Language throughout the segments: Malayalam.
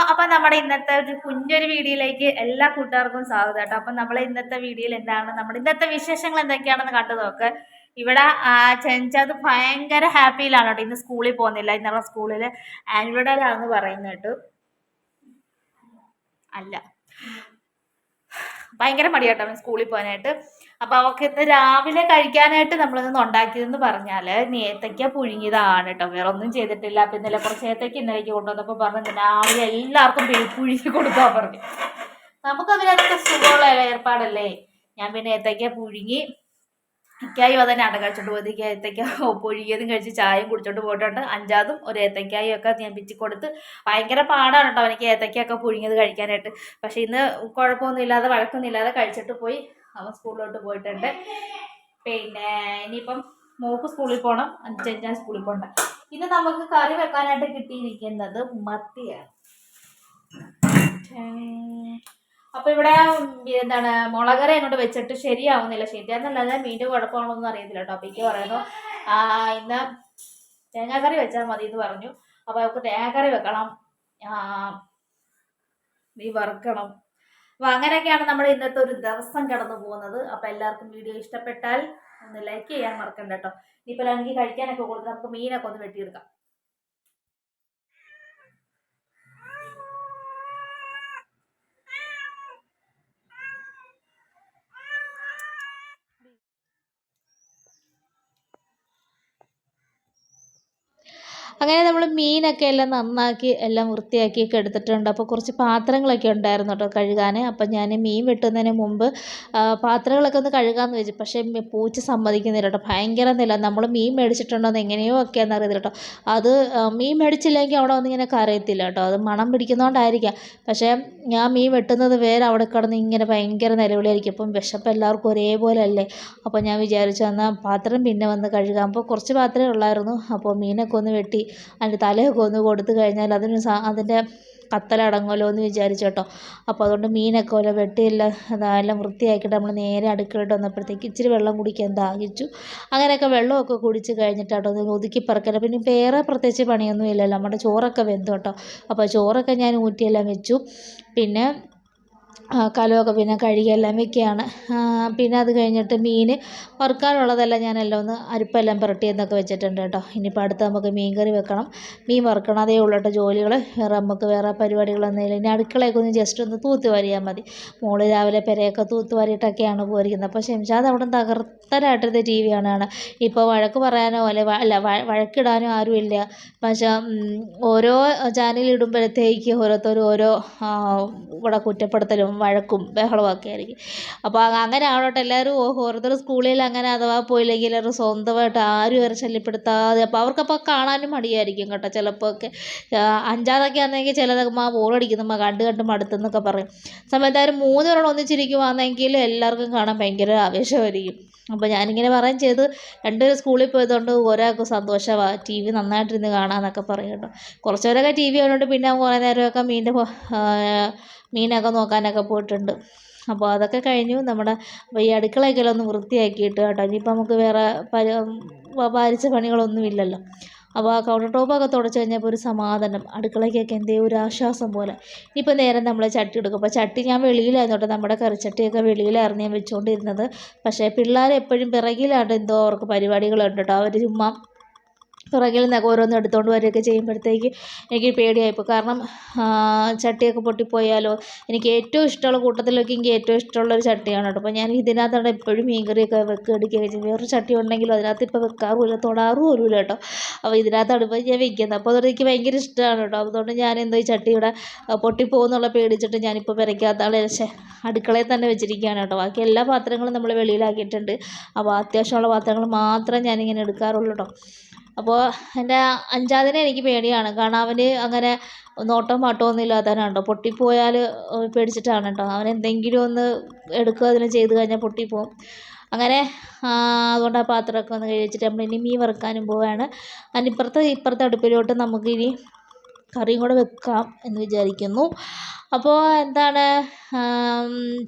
അപ്പം നമ്മുടെ ഇന്നത്തെ ഒരു കുഞ്ഞൊരു വീഡിയോയിലേക്ക് എല്ലാ കൂട്ടുകാർക്കും സ്വാഗതം കേട്ടോ. അപ്പൊ നമ്മളെ ഇന്നത്തെ വീഡിയോയിൽ എന്താണ്? നമ്മുടെ ഇന്നത്തെ വിശേഷങ്ങൾ എന്തൊക്കെയാണെന്ന് കണ്ടു നോക്ക്. ഇവിടെ ചെഞ്ചത് ഭയങ്കര ഹാപ്പിയിലാണ് കേട്ടോ. ഇന്ന് സ്കൂളിൽ പോകുന്നില്ല. ഇന്നലെ സ്കൂളിൽ ആനുവൽ ഡേ ആണെന്ന് പറയുന്നത് കേട്ടു. അല്ല. ഭയങ്കര മടിയാട്ടോ സ്കൂളിൽ പോകാനായിട്ട്. അപ്പൊ അവൾക്ക് ഇന്ന് രാവിലെ കഴിക്കാനായിട്ട് നമ്മളിന്ന് ഉണ്ടാക്കിയതെന്ന് പറഞ്ഞാൽ നേത്തയ്ക്ക പുഴുങ്ങിയതാണ് കേട്ടോ വേറെ ഒന്നും ചെയ്തിട്ടില്ല. അപ്പൊ ഇന്നലെ കുറച്ച് ഏത്തയ്ക്ക ഇന്നലേക്ക് കൊണ്ടുവന്നപ്പോൾ പറഞ്ഞു രാവിലെ എല്ലാവർക്കും പിഴു- പുഴുങ്ങി കൊടുക്കാൻ പറഞ്ഞു. നമുക്ക് അതിനകത്ത് സുഖമുള്ള ഏർപ്പാടല്ലേ? ഞാൻ പിന്നെ ഏത്തയ്ക്ക പുഴുങ്ങി ഇക്കായും അതന്നെയാണ് കഴിച്ചോണ്ട് പോയത്. ഇക്ക ഏത്തയ്ക്ക പുഴുകിയതും കഴിച്ച് ചായയും കുടിച്ചോണ്ട് പോയിട്ടുണ്ട്. അഞ്ചാതും ഒരു ഏത്തയ്ക്കായും ഒക്കെ ഞാൻ പിച്ചി കൊടുത്ത് ഭയങ്കര പാടാണ് കേട്ടോ എനിക്ക് ഏത്തയ്ക്കൊക്കെ പുഴുങ്ങിയത് കഴിക്കാനായിട്ട്. പക്ഷെ ഇന്ന് കുഴപ്പമൊന്നും ഇല്ലാതെ വഴക്കൊന്നും ഇല്ലാതെ കഴിച്ചിട്ട് പോയി. അവൻ സ്കൂളിലോട്ട് പോയിട്ടുണ്ട്. പിന്നെ ഇനിയിപ്പം മോക്ക് സ്കൂളിൽ പോകണം അഞ്ചഞ്ചാം സ്കൂളിൽ പോകണ്ട. ഇന്ന് നമുക്ക് കറി വെക്കാനായിട്ട് കിട്ടിയിരിക്കുന്നത് മത്തിയാണ്. അപ്പൊ ഇവിടെ എന്താണ് മുളകര എന്നോട് വെച്ചിട്ട് ശരിയാവുന്നില്ല. ശരിയാന്നല്ലാതെ മീന്റെ കുഴപ്പമാണോന്നും അറിയത്തില്ല കേട്ടോ. അപ്പൊ എനിക്ക് പറയുന്നു ആ ഇന്ന് തേങ്ങാക്കറി വെച്ചാൽ മതി എന്ന് പറഞ്ഞു. അപ്പൊ നമുക്ക് തേങ്ങാക്കറി വെക്കണം. നീ വറുക്കണം. അപ്പൊ അങ്ങനെയൊക്കെയാണ് നമ്മൾ ഇന്നത്തെ ഒരു ദിവസം കടന്നു പോകുന്നത്. അപ്പൊ എല്ലാവർക്കും വീഡിയോ ഇഷ്ടപ്പെട്ടാൽ ഒന്ന് ലൈക്ക് ചെയ്യാൻ മറക്കണ്ട കേട്ടോ. ഇനിയിപ്പോൾ എനിക്ക് കഴിക്കാനൊക്കെ കൊടുത്ത് നമുക്ക് മീനൊക്കെ ഒന്ന് വെട്ടിയെടുക്കാം. അങ്ങനെ നമ്മൾ മീനൊക്കെ എല്ലാം നന്നാക്കി എല്ലാം വൃത്തിയാക്കിയൊക്കെ എടുത്തിട്ടുണ്ട്. അപ്പോൾ കുറച്ച് പാത്രങ്ങളൊക്കെ ഉണ്ടായിരുന്നു കേട്ടോ കഴുകാൻ അപ്പം ഞാൻ മീൻ വെട്ടുന്നതിന് മുമ്പ് പാത്രങ്ങളൊക്കെ ഒന്ന് കഴുകാമെന്ന് വെച്ചു പക്ഷേ പൂച്ച സമ്മതിക്കുന്നില്ല കേട്ടോ. ഭയങ്കര നില. നമ്മൾ മീൻ മേടിച്ചിട്ടുണ്ടോ എന്ന് എങ്ങനെയോ ഒക്കെയാണെന്ന് അറിയത്തില്ല കേട്ടോ. അത് മീൻ മേടിച്ചില്ലെങ്കിൽ അവിടെ ഒന്നും ഇങ്ങനെ കറിയത്തില്ല കേട്ടോ. അത് മണം പിടിക്കുന്നതുകൊണ്ടായിരിക്കാം പക്ഷേ ഞാൻ മീൻ വെട്ടുന്നത് വേറെ അവിടെ കിടന്ന് ഇങ്ങനെ ഭയങ്കര നിലവിളിയായിരിക്കും. അപ്പം വിശപ്പ് എല്ലാവർക്കും ഒരേപോലെ അല്ലേ അപ്പോൾ ഞാൻ വിചാരിച്ചു എന്നാൽ പാത്രം പിന്നെ വന്ന് കഴുകാം. അപ്പോൾ കുറച്ച് പാത്രമേ ഉള്ളായിരുന്നു. അപ്പോൾ മീനൊക്കെ ഒന്ന് വെട്ടി അതിന്റെ തലയൊക്കെ ഒന്ന് കൊടുത്തു കഴിഞ്ഞാൽ അതിന് അതിന്റെ കത്തലടങ്ങുമല്ലോ എന്ന് വിചാരിച്ചു കേട്ടോ. അപ്പോൾ അതുകൊണ്ട് മീനൊക്കെ ഓരോ വെട്ടിയെല്ലാം എല്ലാം വൃത്തിയാക്കിയിട്ട് നമ്മൾ നേരെ അടുക്കളയിട്ട് വന്നപ്പോഴത്തേക്ക് ഇച്ചിരി വെള്ളം കുടിക്കാൻ ദാഹിച്ചു. അങ്ങനെയൊക്കെ വെള്ളമൊക്കെ കുടിച്ച് കഴിഞ്ഞിട്ടാട്ടോ ഒന്ന് ഒതുക്കി പറക്കല. പിന്നെ വേറെ പ്രത്യേകിച്ച് പണിയൊന്നും ഇല്ലല്ലോ. നമ്മുടെ ചോറൊക്കെ വെന്തു കേട്ടോ. അപ്പോൾ ചോറൊക്കെ ഞാൻ ഊറ്റിയെല്ലാം വെച്ചു. പിന്നെ കലമൊക്കെ പിന്നെ കഴുകിയെല്ലാം വെക്കുകയാണ്. ആ, പിന്നെ അത് കഴിഞ്ഞിട്ട് മീൻ വറുക്കാനുള്ളതെല്ലാം ഞാനെല്ലാം ഒന്ന് അരിപ്പെല്ലാം പുരട്ടിയെന്നൊക്കെ വെച്ചിട്ടുണ്ട് കേട്ടോ. ഇനിയിപ്പോൾ അടുത്ത് നമുക്ക് മീൻ കറി വെക്കണം. മീൻ വറുക്കണം അതേ ഉള്ളൂ കേട്ടോ ജോലികൾ. വേറെ നമുക്ക് വേറെ പരിപാടികളൊന്നുമില്ല ഇനി അടുക്കളയൊക്കെ ഒന്ന് ജസ്റ്റ് ഒന്ന് തൂത്ത് വാരിയാൽ മതി. മോൾ രാവിലെ പെരയൊക്കെ തൂത്ത് വാരിയിട്ടൊക്കെയാണ് പോയിരിക്കുന്നത്. അപ്പോൾ ഷംഷാദ് അവിടെ തകർത്തരായിട്ടത് ടി വി കാണുകയാണ് ഇപ്പോൾ വഴക്ക് പറയാനോ അല്ലെ അല്ല വഴക്കിടാനോ ആരുമില്ല പക്ഷേ ഓരോ ചാനൽ ഇടുമ്പോഴത്തേക്ക് ഓരോരുത്തരും ഓരോ ഇവിടെ കുറ്റപ്പെടുത്തലും വഴക്കും ബഹളവും ഒക്കെ ആയിരിക്കും അപ്പോൾ അങ്ങനെ ആവട്ടെ എല്ലാവരും ഓരോരുത്തർ സ്കൂളിൽ അങ്ങനെ അഥവാ പോയില്ലെങ്കിൽ എല്ലാവരും സ്വന്തമായിട്ട് ആരും അവരെ ശല്യപ്പെടുത്താതെ അപ്പോൾ അവർക്കപ്പോൾ കാണാനും മടിയായിരിക്കും കേട്ടോ ചിലപ്പോൾ ഒക്കെ. ആ, അഞ്ചാതൊക്കെ ആണെങ്കിൽ ചിലതൊക്കെ മാ ബോറടിക്കുന്നു കണ്ട് കണ്ട് മടുത്തെന്നൊക്കെ പറയും. സമയത്ത് അവർ മൂന്ന് പേരോട് ഒന്നിച്ചിരിക്കുവാണെങ്കിൽ എല്ലാവർക്കും കാണാൻ ഭയങ്കര ആവേശമായിരിക്കും. അപ്പോൾ ഞാനിങ്ങനെ പറയുകയും ചെയ്ത്. രണ്ടുപേരും സ്കൂളിൽ പോയതുകൊണ്ട് ഒരാൾക്ക് സന്തോഷമാണ് ടി വി നന്നായിട്ടിരുന്ന് കാണാമെന്നൊക്കെ പറയും കേട്ടോ. കുറച്ചുപേരൊക്കെ ടി വി കണ്ടുകൊണ്ട് പിന്നെ കുറേ നേരമൊക്കെ മീന്റെ ആ, മീനൊക്കെ നോക്കാനൊക്കെ പോയിട്ടുണ്ട്. അപ്പോൾ അതൊക്കെ കഴിഞ്ഞു. നമ്മുടെ ഈ അടുക്കളയൊക്കെ ഒന്ന് വൃത്തിയാക്കിയിട്ട് കേട്ടോ. ഇനിയിപ്പോൾ നമുക്ക് വേറെ പരി ഭാരിച്ച പണികളൊന്നും ഇല്ലല്ലോ. അപ്പോൾ ആ കൗണ്ടർ ടോപ്പൊക്കെ തുടച്ച് കഴിഞ്ഞപ്പോൾ ഒരു സമാധാനം. അടുക്കളയ്ക്കൊക്കെ എന്തേ ഒരു ആശ്വാസം പോലെ. ഇപ്പോൾ നേരെ നമ്മൾ ചട്ടി എടുക്കും. അപ്പോൾ ചട്ടി ഞാൻ വെളിയിലായിരുന്നു കേട്ടോ. നമ്മുടെ കറിച്ചട്ടിയൊക്കെ വെളിയിലായിരുന്നു ഞാൻ വെച്ചുകൊണ്ടിരുന്നത് പക്ഷേ പിള്ളേർ എപ്പോഴും പിറകിലായിട്ട് എന്തോ അവർക്ക് പരിപാടികളുണ്ട് കേട്ടോ. അവർ ചുമ്മാ പിറകിൽ നിന്നൊക്കെ ഓരോന്ന് എടുത്തുകൊണ്ട് വരികയൊക്കെ ചെയ്യുമ്പോഴത്തേക്ക് എനിക്ക് പേടിയായിപ്പോൾ കാരണം ചട്ടിയൊക്കെ പൊട്ടിപ്പോയാലോ? എനിക്ക് ഏറ്റവും ഇഷ്ടമുള്ള കൂട്ടത്തിലൊക്കെ എനിക്ക് ഏറ്റവും ഇഷ്ടമുള്ള ഒരു ചട്ടിയാണ് കേട്ടോ. അപ്പോൾ ഞാൻ ഇതിനകത്താണ് എപ്പോഴും മീൻകറിയൊക്കെ വെക്കുക എടുക്കുകയൊക്കെ ചെയ്യും വേറൊരു ചട്ടി ഉണ്ടെങ്കിലും അതിനകത്ത് ഇപ്പോൾ വെക്കാറുമില്ല തൊടാറും പോലുമില്ല കേട്ടോ. അപ്പോൾ ഇതിനകത്താണ് ഇപ്പോൾ ഞാൻ വെക്കുന്നത്. അപ്പോൾ അതുകൊണ്ട് എനിക്ക് ഭയങ്കര ഇഷ്ടമാണ് കേട്ടോ. അതുകൊണ്ട് ഞാൻ എന്തോ ഈ ചട്ടി ഇവിടെ പൊട്ടിപ്പോകുന്നുള്ള പേടിച്ചിട്ട് ഞാനിപ്പോൾ പെരയ്ക്കകത്താണ് പക്ഷേ അടുക്കളയിൽ തന്നെ വെച്ചിരിക്കുകയാണ് കേട്ടോ. ബാക്കി എല്ലാ പാത്രങ്ങളും നമ്മൾ വെളിയിലാക്കിയിട്ടുണ്ട്. അപ്പോൾ അത്യാവശ്യമുള്ള പാത്രങ്ങൾ മാത്രമേ ഞാനിങ്ങനെ എടുക്കാറുള്ളൂ കേട്ടോ. അപ്പോൾ എന്റെ അഞ്ചാതിനെ എനിക്ക് പേടിയാണ്. കാരണം അവന് അങ്ങനെ നോട്ടം പാട്ടവും ഒന്നും ഇല്ലാത്തവനാണ് കേട്ടോ പൊട്ടിപ്പോയാൽ പേടിച്ചിട്ടാണ് കേട്ടോ അവൻ എന്തെങ്കിലും ഒന്ന് എടുക്കുക അതിന് ചെയ്ത് കഴിഞ്ഞാൽ പൊട്ടിപ്പോവും. അങ്ങനെ അതുകൊണ്ട് ആ പാത്രമൊക്കെ ഒന്ന് കഴിച്ചിട്ട് നമ്മൾ ഇനി മീൻ വറുക്കാനും പോവുകയാണ് അതിനിപ്പുറത്ത് ഇപ്പുറത്തെ അടുപ്പിലോട്ട് നമുക്കിനി കറിയും കൂടെ വെക്കാം എന്ന് വിചാരിക്കുന്നു. അപ്പോൾ എന്താണ്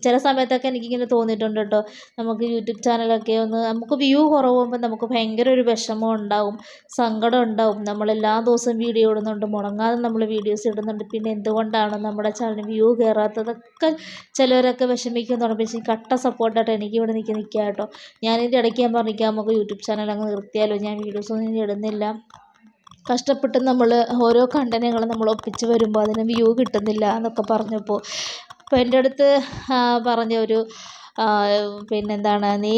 ചില സമയത്തൊക്കെ എനിക്കിങ്ങനെ തോന്നിയിട്ടുണ്ട് കേട്ടോ. നമുക്ക് യൂട്യൂബ് ചാനലൊക്കെ ഒന്ന് നമുക്ക് വ്യൂ കുറവുമ്പോൾ നമുക്ക് ഭയങ്കര ഒരു വിഷമം ഉണ്ടാവും സങ്കടം ഉണ്ടാവും. നമ്മൾ എല്ലാ ദിവസവും വീഡിയോ ഇടുന്നുണ്ട് മുടങ്ങാതെ നമ്മൾ വീഡിയോസ് ഇടുന്നുണ്ട്. പിന്നെ എന്തുകൊണ്ടാണ് നമ്മുടെ ചാനൽ വ്യൂ കയറാത്തതൊക്കെ ചിലവരൊക്കെ വിഷമിക്കാൻ തുടങ്ങി. കട്ട സപ്പോർട്ടായിട്ട് എനിക്ക് ഇവിടെ നിൽക്കി നിൽക്കുക കേട്ടോ. ഞാനിതിന്റെ ഇടയ്ക്ക് ഞാൻ പറഞ്ഞിരിക്കാം നമുക്ക് യൂട്യൂബ് ചാനൽ അങ്ങ് നിർത്തിയാലോ? ഞാൻ വീഡിയോസൊന്നും ഇടുന്നില്ല. കഷ്ടപ്പെട്ട് നമ്മൾ ഓരോ കണ്ടന്റുകൾ നമ്മൾ ഒപ്പിച്ച് വരുമ്പോൾ അതിന് വ്യൂ കിട്ടുന്നില്ല എന്നൊക്കെ പറഞ്ഞപ്പോൾ അപ്പോൾ എന്റെ അടുത്ത് പറഞ്ഞ ഒരു പിന്നെന്താണ് നീ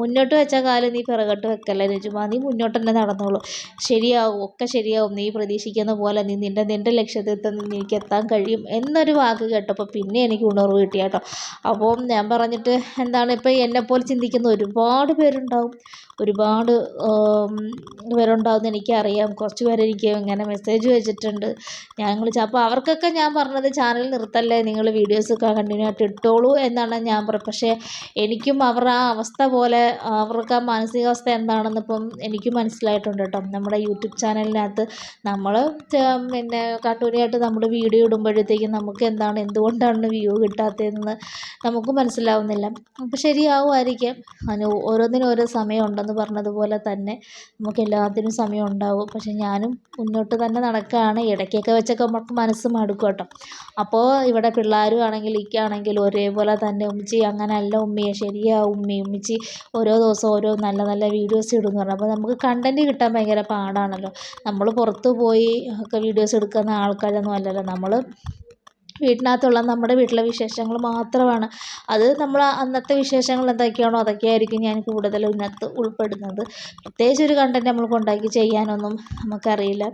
മുന്നോട്ട് വെച്ച കാലം നീ പിറകോട്ട് വെക്കല്ലേ നിജുമാ? നീ മുന്നോട്ട് തന്നെ നടന്നോളൂ. ശരിയാവും ഒക്കെ ശരിയാവും. നീ പ്രതീക്ഷിക്കുന്ന പോലെ നീ നിന്റെ നിന്റെ ലക്ഷ്യത്തിൽ നിനക്ക് എത്താൻ കഴിയും എന്നൊരു വാക്ക് കേട്ടപ്പോൾ പിന്നെ എനിക്ക് ഉണർവ് കിട്ടി കേട്ടോ. അപ്പോൾ ഞാൻ പറഞ്ഞിട്ട് എന്താണ് ഇപ്പോൾ എന്നെപ്പോലെ ചിന്തിക്കുന്ന ഒരുപാട് പേരുണ്ടാവും. ഒരുപാട് പേരുണ്ടാവും എനിക്കറിയാം. കുറച്ച് പേരെനിക്ക് ഇങ്ങനെ മെസ്സേജ് വെച്ചിട്ടുണ്ട്. ഞങ്ങൾ അപ്പോൾ അവർക്കൊക്കെ ഞാൻ പറഞ്ഞത് ചാനൽ നിർത്തല്ലേ നിങ്ങൾ വീഡിയോസൊക്കെ കണ്ടിന്യൂ ആയിട്ട് ഇട്ടോളൂ എന്നാണ് ഞാൻ പറഞ്ഞത്. പക്ഷേ എനിക്കും അവരുടെ ആ അവസ്ഥ പോലെ അവർക്ക് ആ മാനസികാവസ്ഥ എന്താണെന്ന് ഇപ്പം എനിക്ക് മനസ്സിലായിട്ടുണ്ട് കേട്ടോ. നമ്മുടെ യൂട്യൂബ് ചാനലിനകത്ത് നമ്മൾ പിന്നെ കാട്ടൂരിയായിട്ട് നമ്മൾ വീഡിയോ ഇടുമ്പോഴത്തേക്കും നമുക്ക് എന്താണ് എന്തുകൊണ്ടാണ് വ്യൂ കിട്ടാത്തതെന്ന് നമുക്ക് മനസ്സിലാവുന്നില്ല. അപ്പോൾ ശരിയാവുമായിരിക്കാം. അതിന് ഓരോന്നിനും ഓരോ സമയമുണ്ടെന്ന് പറഞ്ഞതുപോലെ തന്നെ നമുക്ക് എല്ലാത്തിനും സമയം ഉണ്ടാവും. പക്ഷേ ഞാനും മുന്നോട്ട് തന്നെ നടക്കുകയാണ്. ഇടയ്ക്കൊക്കെ വെച്ചൊക്കെ നമുക്ക് മനസ്സ് മടുക്കും കേട്ടോ. അപ്പോൾ ഇവിടെ പിള്ളേരും ആണെങ്കിലും ഇക്കാണെങ്കിലും ഒരേപോലെ തന്നെ ഉമ്മച്ചി അങ്ങനെയല്ല ഉമ്മയാണ് ശരിയാ ഉമ്മി ഉമ്മച്ചി ഓരോ ദിവസവും ഓരോ നല്ല നല്ല വീഡിയോസ് ഇടുമെന്ന് പറഞ്ഞു. അപ്പോൾ നമുക്ക് കണ്ടന്റ് കിട്ടാൻ ഭയങ്കര പാടാണല്ലോ. നമ്മൾ പുറത്ത് പോയി ഒക്കെ വീഡിയോസ് എടുക്കുന്ന ആൾക്കാരൊന്നും അല്ലല്ലോ. നമ്മൾ വീട്ടിനകത്തുള്ള നമ്മുടെ വീട്ടിലെ വിശേഷങ്ങൾ മാത്രമാണ്. അത് നമ്മൾ അന്നത്തെ വിശേഷങ്ങൾ എന്തൊക്കെയാണോ അതൊക്കെയായിരിക്കും ഞാൻ കൂടുതലും ഇതിനകത്ത് ഉൾപ്പെടുന്നത്. പ്രത്യേകിച്ച് ഒരു കണ്ടന്റ് നമ്മൾക്ക് ഉണ്ടാക്കി ചെയ്യാനൊന്നും നമുക്കറിയില്ല.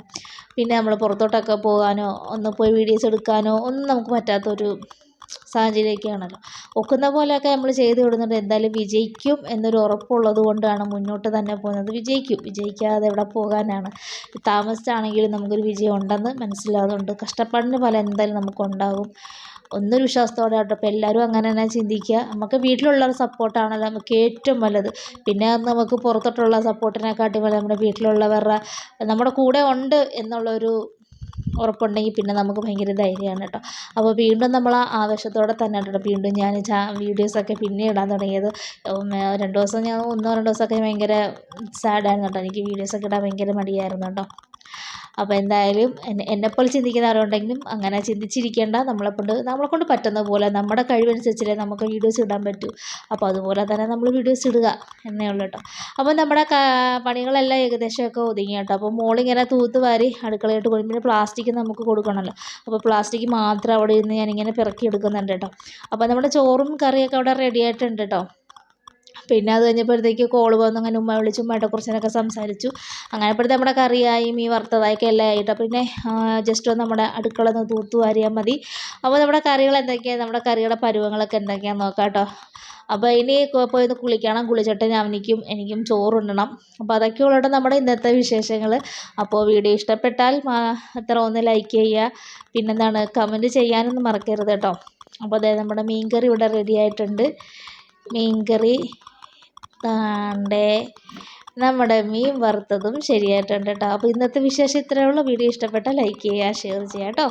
പിന്നെ നമ്മൾ പുറത്തോട്ടൊക്കെ പോകാനോ ഒന്ന് പോയി വീഡിയോസ് എടുക്കാനോ ഒന്നും നമുക്ക് പറ്റാത്തൊരു സാഹചര്യമൊക്കെയാണല്ലോ. ഒക്കുന്ന പോലെയൊക്കെ നമ്മൾ ചെയ്ത് വിടുന്നുണ്ട്. എന്തായാലും വിജയിക്കും എന്നൊരു ഉറപ്പുള്ളത് കൊണ്ടാണ് മുന്നോട്ട് തന്നെ പോകുന്നത്. വിജയിക്കും. വിജയിക്കാതെ എവിടെ പോകാനാണ്? താമസിച്ചാണെങ്കിലും നമുക്കൊരു വിജയം ഉണ്ടെന്ന് മനസ്സിലാകുന്നുണ്ട് കഷ്ടപ്പാടിന് ഫലം എന്തായാലും നമുക്കുണ്ടാകും. ഒന്നൊരു വിശ്വാസത്തോടെ ആട്ടോ അപ്പോൾ എല്ലാവരും അങ്ങനെ തന്നെ ചിന്തിക്കുക. നമുക്ക് വീട്ടിലുള്ള സപ്പോർട്ടാണല്ലോ നമുക്ക് ഏറ്റവും വലുത്. പിന്നെ നമുക്ക് പുറത്തോട്ടുള്ള സപ്പോർട്ടിനെക്കാട്ടി വലുത് നമ്മുടെ വീട്ടിലുള്ളവരുടെ നമ്മുടെ കൂടെ ഉണ്ട് എന്നുള്ളൊരു ഉറപ്പുണ്ടെങ്കിൽ പിന്നെ നമുക്ക് ഭയങ്കര ധൈര്യമാണ് കേട്ടോ. അപ്പോൾ വീണ്ടും നമ്മൾ ആ ആവേശത്തോടെ തന്നെ കേട്ടോ. വീണ്ടും ഞാൻ വീഡിയോസൊക്കെ പിന്നെ ഇടാൻ തുടങ്ങിയത്. രണ്ട് ദിവസം ഞാൻ ഒന്നോ രണ്ടോ ദിവസമൊക്കെ ഭയങ്കര സാഡായിരുന്നു കേട്ടോ. എനിക്ക് വീഡിയോസൊക്കെ ഇടാൻ ഭയങ്കര മടിയായിരുന്നു കേട്ടോ. അപ്പോൾ എന്തായാലും എന്നെ എന്നെപ്പോലെ ചിന്തിക്കുന്നവരുണ്ടെങ്കിലും അങ്ങനെ ചിന്തിച്ചിരിക്കേണ്ട. നമ്മളെക്കൊണ്ട് നമ്മളെക്കൊണ്ട് പറ്റുന്ന പോലെ നമ്മുടെ കഴിവനുസരിച്ചല്ലേ നമുക്ക് വീഡിയോസ് ഇടാൻ പറ്റൂ. അപ്പോൾ അതുപോലെ തന്നെ നമ്മൾ വീഡിയോസ് ഇടുക എന്നേ ഉള്ളൂ കേട്ടോ. അപ്പോൾ നമ്മുടെ പണികളെല്ലാം ഏകദേശമൊക്കെ ഒതുങ്ങി കേട്ടോ. അപ്പോൾ മോളിങ്ങനെ തൂത്ത് വാരി അടുക്കളയിട്ട് കൊടുക്കും പിന്നെ പ്ലാസ്റ്റിക് നമുക്ക് കൊടുക്കണമല്ലോ. അപ്പോൾ പ്ലാസ്റ്റിക് മാത്രം അവിടെ ഇരുന്ന് ഞാനിങ്ങനെ പിറക്കി എടുക്കുന്നുണ്ട് കേട്ടോ. അപ്പോൾ നമ്മുടെ ചോറും കറിയൊക്കെ അവിടെ റെഡി ആയിട്ടുണ്ട് കേട്ടോ. പിന്നെ അത് കഴിഞ്ഞപ്പോഴത്തേക്ക് കോൾ വന്നു. അങ്ങനെ ഉമ്മ വിളിച്ചു ഉമ്മയുടെ കുറച്ച് നേരമൊക്കെ സംസാരിച്ചു. അങ്ങനെ അപ്പോഴത്തെ നമ്മുടെ കറിയായി മീൻ വറുത്തതായൊക്കെ എല്ലാം ആയിട്ട്. പിന്നെ ജസ്റ്റ് ഒന്ന് നമ്മുടെ അടുക്കള ഒന്ന് തൂത്ത് വാരിയാൽ മതി. അപ്പോൾ നമ്മുടെ കറികൾ എന്തൊക്കെയാണ് നമ്മുടെ കറികളുടെ പരുവങ്ങളൊക്കെ എന്തൊക്കെയാണെന്ന് നോക്കാം കേട്ടോ. അപ്പോൾ ഇനി പോയി കുളിക്കണം. കുളിച്ചിട്ട് അവനിക്കും എനിക്കും ചോറുണ്ണണം. അപ്പോൾ അതൊക്കെ ഉള്ളത് നമ്മുടെ ഇന്നത്തെ വിശേഷങ്ങൾ അപ്പോൾ വീഡിയോ ഇഷ്ടപ്പെട്ടാൽ അത്ര ഒന്ന് ലൈക്ക് ചെയ്യുക. പിന്നെന്താണ് കമന്റ് ചെയ്യാനൊന്നും മറക്കരുത് കേട്ടോ. അപ്പോൾ അതായത് നമ്മുടെ മീൻ കറി ഇവിടെ റെഡി ആയിട്ടുണ്ട്. മീൻ കറി താണ്ടേ. നമ്മുടെ മീൻ വറുത്തതും ശരിയായിട്ടുണ്ട് കേട്ടോ അപ്പോൾ ഇന്നത്തെ വിശേഷം ഇത്രയേ ഉള്ളൂ. വീഡിയോ ഇഷ്ടപ്പെട്ടാൽ ലൈക്ക് ചെയ്യുക ഷെയർ ചെയ്യുക കേട്ടോ